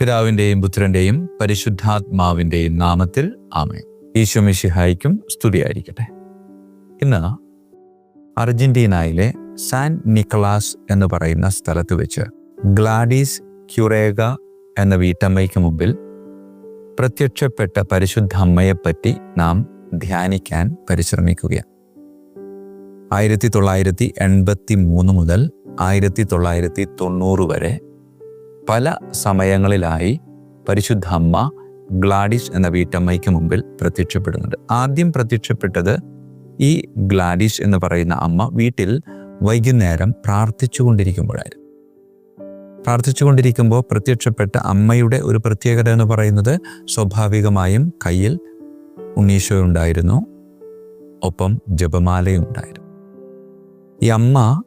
പിതാവിന്റെയും പുത്രന്റെയും പരിശുദ്ധാത്മാവിന്റെയും നാമത്തിൽ ആമേ ഈശോമിഷിഹായിക്കും സ്തുതിയായിരിക്കട്ടെ. ഇന്ന് അർജന്റീനയിലെ സാൻ നിക്കളാസ് എന്ന് പറയുന്ന സ്ഥലത്ത് വെച്ച് ഗ്ലാഡീസ് ക്യുറേഗ എന്ന വീട്ടമ്മയ്ക്ക് മുമ്പിൽ പ്രത്യക്ഷപ്പെട്ട പരിശുദ്ധ അമ്മയെപ്പറ്റി നാം ധ്യാനിക്കാൻ പരിശ്രമിക്കുകയാണ്. ആയിരത്തി തൊള്ളായിരത്തി എൺപത്തി മൂന്ന് മുതൽ ആയിരത്തി തൊള്ളായിരത്തി തൊണ്ണൂറ് വരെ പല സമയങ്ങളിലായി പരിശുദ്ധ അമ്മ ഗ്ലാഡിസ് എന്ന വീട്ടമ്മയ്ക്ക് മുമ്പിൽ പ്രത്യക്ഷപ്പെടുന്നുണ്ട്. ആദ്യം പ്രത്യക്ഷപ്പെട്ടത് ഈ ഗ്ലാഡിസ് എന്ന് പറയുന്ന അമ്മ വീട്ടിൽ വൈകുന്നേരം പ്രാർത്ഥിച്ചുകൊണ്ടിരിക്കുമ്പോഴായിരുന്നു. പ്രാർത്ഥിച്ചുകൊണ്ടിരിക്കുമ്പോൾ പ്രത്യക്ഷപ്പെട്ട അമ്മയുടെ ഒരു പ്രത്യേകത എന്ന് പറയുന്നത് സ്വാഭാവികമായും കയ്യിൽ ഉണ്ണീശോ ഉണ്ടായിരുന്നു ഒപ്പം ജപമാലയും ഉണ്ടായിരുന്നു. ഈ അമ്മ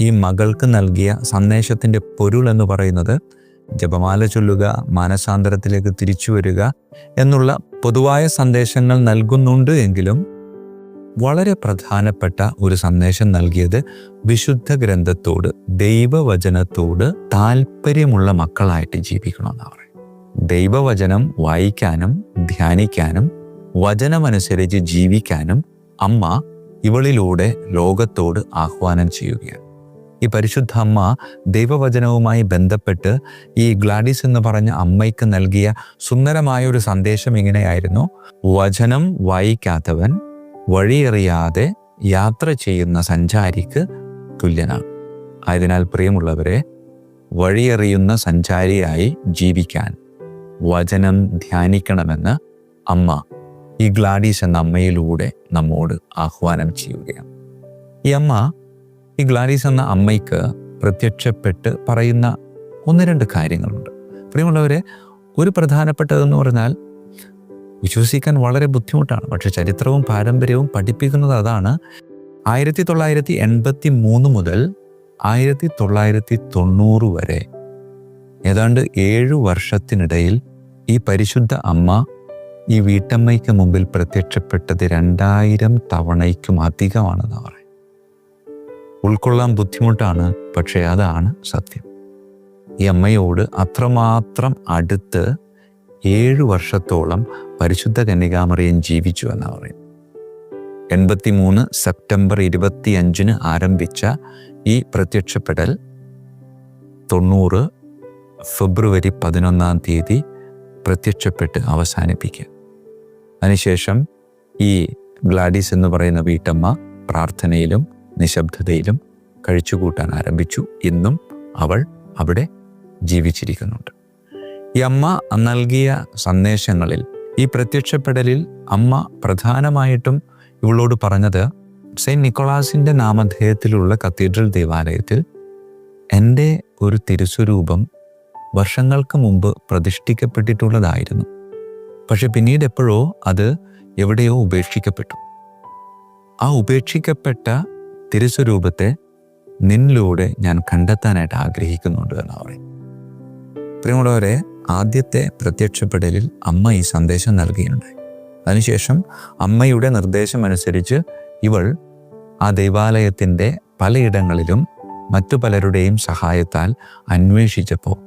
ഈ മകൾക്ക് നൽകിയ സന്ദേശത്തിന്റെ പൊരുൾ എന്ന് പറയുന്നത് ജപമാല ചൊല്ലുക മാനസാന്തരത്തിലേക്ക് തിരിച്ചു വരിക എന്നുള്ള പൊതുവായ സന്ദേശങ്ങൾ നൽകുന്നുണ്ട് എങ്കിലും വളരെ പ്രധാനപ്പെട്ട ഒരു സന്ദേശം നൽകിയത് വിശുദ്ധ ഗ്രന്ഥത്തോട് ദൈവവചനത്തോട് താല്പര്യമുള്ള മക്കളായിട്ട് ജീവിക്കണമെന്നാണ്. പറയുന്നത് ദൈവവചനം വായിക്കാനും ധ്യാനിക്കാനും വചനമനുസരിച്ച് ജീവിക്കാനും അമ്മ ഇവളിലൂടെ ലോകത്തോട് ആഹ്വാനം ചെയ്യുകയാണ്. ഈ പരിശുദ്ധ അമ്മ ദൈവവചനവുമായി ബന്ധപ്പെട്ട് ഈ ഗ്ലാഡിസ് എന്ന് പറഞ്ഞ അമ്മയ്ക്ക് നൽകിയ സുന്ദരമായ ഒരു സന്ദേശം ഇങ്ങനെയായിരുന്നു. വചനം വായിക്കാത്തവൻ വഴിയറിയാതെ യാത്ര ചെയ്യുന്ന സഞ്ചാരിക്ക് തുല്യനാണ്. ആയതിനാൽ പ്രിയമുള്ളവരെ വഴിയറിയുന്ന സഞ്ചാരിയായി ജീവിക്കാൻ വചനം ധ്യാനിക്കണമെന്ന് അമ്മ ഈ ഗ്ലാഡീസ് എന്ന അമ്മയിലൂടെ നമ്മോട് ആഹ്വാനം ചെയ്യുകയാണ്. ഈ അമ്മ ഈ ഗ്ലാരീസ് എന്ന അമ്മയ്ക്ക് പ്രത്യക്ഷപ്പെട്ട് പറയുന്ന ഒന്ന് രണ്ട് കാര്യങ്ങളുണ്ട്. പ്രിയമുള്ളവരെ ഒരു പ്രധാനപ്പെട്ടതെന്ന് പറഞ്ഞാൽ വിശ്വസിക്കാൻ വളരെ ബുദ്ധിമുട്ടാണ്. പക്ഷെ ചരിത്രവും പാരമ്പര്യവും പഠിപ്പിക്കുന്നത് അതാണ്. ആയിരത്തി തൊള്ളായിരത്തി എൺപത്തി മൂന്ന് മുതൽ ആയിരത്തി തൊള്ളായിരത്തി തൊണ്ണൂറ് വരെ ഏതാണ്ട് ഏഴു വർഷത്തിനിടയിൽ ഈ പരിശുദ്ധ അമ്മ ഈ വീട്ടമ്മയ്ക്ക് മുമ്പിൽ പ്രത്യക്ഷപ്പെട്ടത് രണ്ടായിരം തവണയ്ക്കും അധികമാണെന്ന് പറയും ഉൾക്കൊള്ളാൻ ബുദ്ധിമുട്ടാണ് പക്ഷേ അതാണ് സത്യം. ഈ അമ്മയോട് അത്രമാത്രം അടുത്ത് ഏഴ് വർഷത്തോളം പരിശുദ്ധ കന്യകാമറിയൻ ജീവിച്ചു എന്ന് പറയും എൺപത്തി മൂന്ന് സെപ്റ്റംബർ ഇരുപത്തി അഞ്ചിന് ആരംഭിച്ച ഈ പ്രത്യക്ഷപ്പെടൽ തൊണ്ണൂറ് ഫെബ്രുവരി പതിനൊന്നാം തീയതി പ്രത്യക്ഷപ്പെട്ട് അവസാനിപ്പിക്കുക. അതിനുശേഷം ഈ ഗ്ലാഡീസ് എന്ന് പറയുന്ന വീട്ടമ്മ പ്രാർത്ഥനയിലും നിശബ്ദതയിലും കഴിച്ചുകൂട്ടാൻ ആരംഭിച്ചു ഇന്നും അവൾ അവിടെ ജീവിച്ചിരിക്കുന്നുണ്ട്. ഈ അമ്മ നൽകിയ സന്ദേശങ്ങളിൽ ഈ പ്രത്യക്ഷപ്പെടലിൽ അമ്മ പ്രധാനമായിട്ടും ഇവളോട് പറഞ്ഞത് സെയിന്റ് നിക്കോളാസിന്റെ നാമധേയത്തിലുള്ള കത്തീഡ്രൽ ദേവാലയത്തിൽ എന്റെ ഒരു തിരുസ്വരൂപം വർഷങ്ങൾക്ക് മുമ്പ് പ്രതിഷ്ഠിക്കപ്പെട്ടിട്ടുള്ളതായിരുന്നു. പക്ഷെ പിന്നീട് എപ്പോഴോ അത് എവിടെയോ ഉപേക്ഷിക്കപ്പെട്ടു. ആ ഉപേക്ഷിക്കപ്പെട്ട തിരുസ്വരൂപത്തെ നിന്നിലൂടെ ഞാൻ കണ്ടെത്താനായിട്ട് ആഗ്രഹിക്കുന്നുണ്ട് എന്ന് പറയും പ്രിയമുള്ളവരെ ആദ്യത്തെ പ്രത്യക്ഷപ്പെടലിൽ അമ്മ ഈ സന്ദേശം നൽകിയിട്ടുണ്ടായി അതിനുശേഷം അമ്മയുടെ നിർദ്ദേശം അനുസരിച്ച് ഇവൾ ആ ദൈവാലയത്തിന്റെ പലയിടങ്ങളിലും മറ്റു പലരുടെയും സഹായത്താൽ അന്വേഷിച്ചപ്പോൾ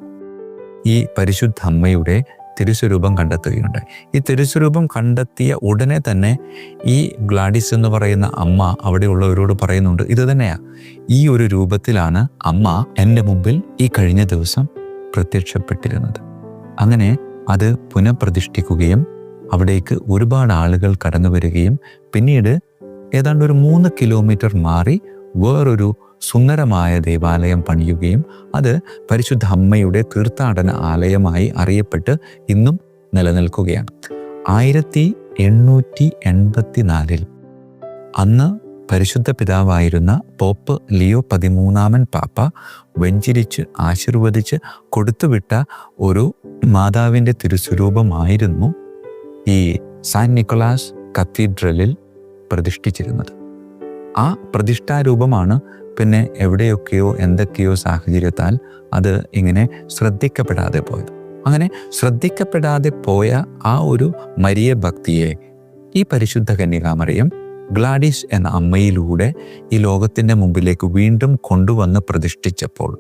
ഈ പരിശുദ്ധ അമ്മയുടെ തിരുസ്വരൂപം കണ്ടെത്തുകയുണ്ടായി. ഈ തിരുസ്വരൂപം കണ്ടെത്തിയ ഉടനെ തന്നെ ഈ ഗ്ലാഡിസ് എന്ന് പറയുന്ന അമ്മ അവിടെയുള്ളവരോട് പറയുന്നുണ്ട് ഇത് തന്നെയാ. ഈ ഒരു രൂപത്തിലാണ് അമ്മ എന്റെ മുമ്പിൽ ഈ കഴിഞ്ഞ ദിവസം പ്രത്യക്ഷപ്പെട്ടിരുന്നത്. അങ്ങനെ അത് പുനഃപ്രതിഷ്ഠിക്കുകയും അവിടേക്ക് ഒരുപാട് ആളുകൾ കടന്നു വരികയും പിന്നീട് ഏതാണ്ട് ഒരു മൂന്ന് കിലോമീറ്റർ മാറി വേറൊരു സുന്ദരമായ ദേവാലയം പണിയുകയും അത് പരിശുദ്ധ അമ്മയുടെ തീർത്ഥാടന ആലയമായി അറിയപ്പെട്ട് ഇന്നും നിലനിൽക്കുകയാണ്. ആയിരത്തി എണ്ണൂറ്റി എൺപത്തിനാലിൽ അന്ന് പരിശുദ്ധ പിതാവായിരുന്ന പോപ്പ് ലിയോ പതിമൂന്നാമൻ പാപ്പ വെഞ്ചിരിച്ച് ആശീർവദിച്ച് കൊടുത്തുവിട്ട ഒരു മാതാവിന്റെ തിരുസ്വരൂപമായിരുന്നു ഈ സാൻ നിക്കോളാസ് കത്തീഡ്രലിൽ പ്രതിഷ്ഠിച്ചിരുന്നത്. ആ പ്രതിഷ്ഠാരൂപമാണ് പിന്നെ എവിടെയൊക്കെയോ എന്തൊക്കെയോ സാഹചര്യത്താൽ അത് ഇങ്ങനെ ശ്രദ്ധിക്കപ്പെടാതെ പോയത്. അങ്ങനെ ശ്രദ്ധിക്കപ്പെടാതെ പോയ ആ ഒരു മരിയ ഭക്തിയെ ഈ പരിശുദ്ധ കന്യകാമറിയം ഗ്ലാഡിസ് എന്ന അമ്മയിലൂടെ ഈ ലോകത്തിന്റെ മുമ്പിലേക്ക് വീണ്ടും കൊണ്ടുവന്ന് പ്രതിഷ്ഠിച്ചപ്പോൾ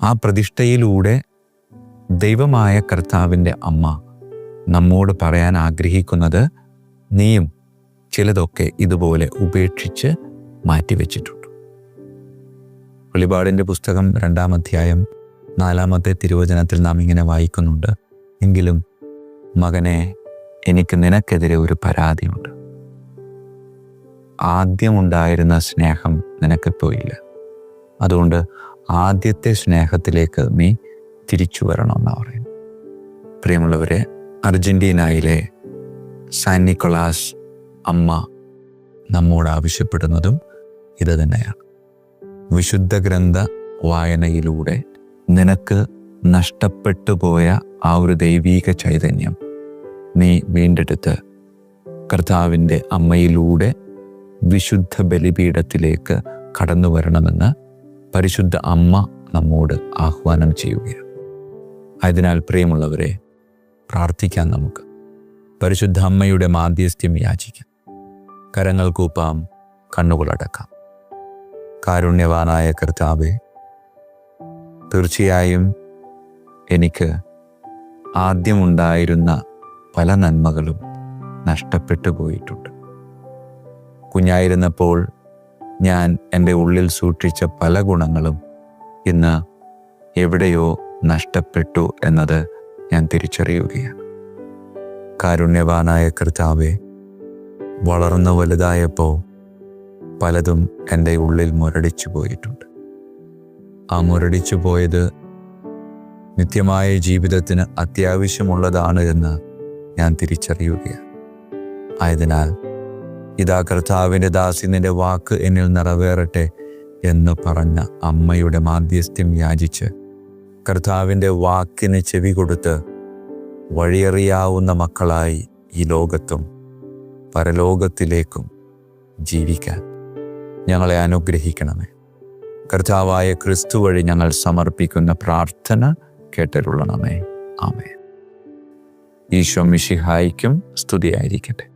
ആ പ്രതിഷ്ഠയിലൂടെ ദൈവമായ കർത്താവിന്റെ അമ്മ നമ്മോട് പറയാൻ ആഗ്രഹിക്കുന്നത് നീയും ചിലതൊക്കെ ഇതുപോലെ ഉപേക്ഷിച്ച് മാറ്റിവെച്ചിട്ടുണ്ട്. വെളിപാടിന്റെ പുസ്തകം രണ്ടാം അധ്യായം നാലാമത്തെ തിരുവചനത്തിൽ നാം ഇങ്ങനെ വായിക്കുന്നുണ്ട്. എങ്കിലും മകനെ എനിക്ക് നിനക്കെതിരെ ഒരു പരാതിയുണ്ട്. ആദ്യമുണ്ടായിരുന്ന സ്നേഹം നിനക്കിപ്പോൾ ഇല്ല അതുകൊണ്ട് ആദ്യത്തെ സ്നേഹത്തിലേക്ക് നീ തിരിച്ചു വരണമെന്നാണ് പറയുന്നത്. പ്രിയമുള്ളവരെ അർജന്റീനയിലെ സാൻ നിക്കോളാസ് അമ്മ നമ്മോട് ആവശ്യപ്പെടുന്നതും ഇത് തന്നെയാണ്. വിശുദ്ധ ഗ്രന്ഥ വായനയിലൂടെ നിനക്ക് നഷ്ടപ്പെട്ടു പോയ ആ ഒരു ദൈവീക ചൈതന്യം നീ വീണ്ടെടുത്ത് കർത്താവിന്റെ അമ്മയിലൂടെ വിശുദ്ധ ബലിപീഠത്തിലേക്ക് കടന്നു വരണമെന്ന് പരിശുദ്ധ അമ്മ നമ്മോട് ആഹ്വാനം ചെയ്യുകയാണ്. അതിനാൽ പ്രിയമുള്ളവരെ പ്രാർത്ഥിക്കാം നമുക്ക്. പരിശുദ്ധ അമ്മയുടെ മാധ്യസ്ഥ്യം യാചിക്കാം. കരങ്ങൾ കൂപ്പാം കണ്ണുകളടക്കാം കാരുണ്യവാനായ കർത്താവെ തീർച്ചയായും എനിക്ക് ആദ്യമുണ്ടായിരുന്ന പല നന്മകളും നഷ്ടപ്പെട്ടു പോയിട്ടുണ്ട്. കുഞ്ഞായിരുന്നപ്പോൾ ഞാൻ എന്റെ ഉള്ളിൽ സൂക്ഷിച്ച പല ഗുണങ്ങളും ഇന്ന് എവിടെയോ നഷ്ടപ്പെട്ടു എന്നത് ഞാൻ തിരിച്ചറിയുകയാണ്. കാരുണ്യവാനായ കർത്താവെ വളർന്നു വലുതായപ്പോൾ പലതും എന്റെ ഉള്ളിൽ മുരടിച്ചു പോയിട്ടുണ്ട്. ആ മുരടിച്ചു പോയത് നിത്യമായ ജീവിതത്തിന് അത്യാവശ്യമുള്ളതാണ് എന്ന് ഞാൻ തിരിച്ചറിയുകയാണ്. ആയതിനാൽ ഇതാ കർത്താവിന്റെ ദാസി നിന്റെ വാക്ക് എന്നിൽ നിറവേറട്ടെ എന്ന് പറഞ്ഞ അമ്മയുടെ മാധ്യസ്ഥ്യം യാചിച്ച് കർത്താവിന്റെ വാക്കിന് ചെവി കൊടുത്ത് വഴിയറിയാവുന്ന മക്കളായി ഈ ലോകത്തും പരലോകത്തിലേക്കും ജീവിക്കാൻ ഞങ്ങളെ അനുഗ്രഹിക്കണമേ. കർത്താവായ ക്രിസ്തു വഴി ഞങ്ങൾ സമർപ്പിക്കുന്ന പ്രാർത്ഥന കേട്ടരുള്ളണമേ ആമേ ഈശോ മിഷിഹായിക്കും സ്തുതിയായിരിക്കട്ടെ.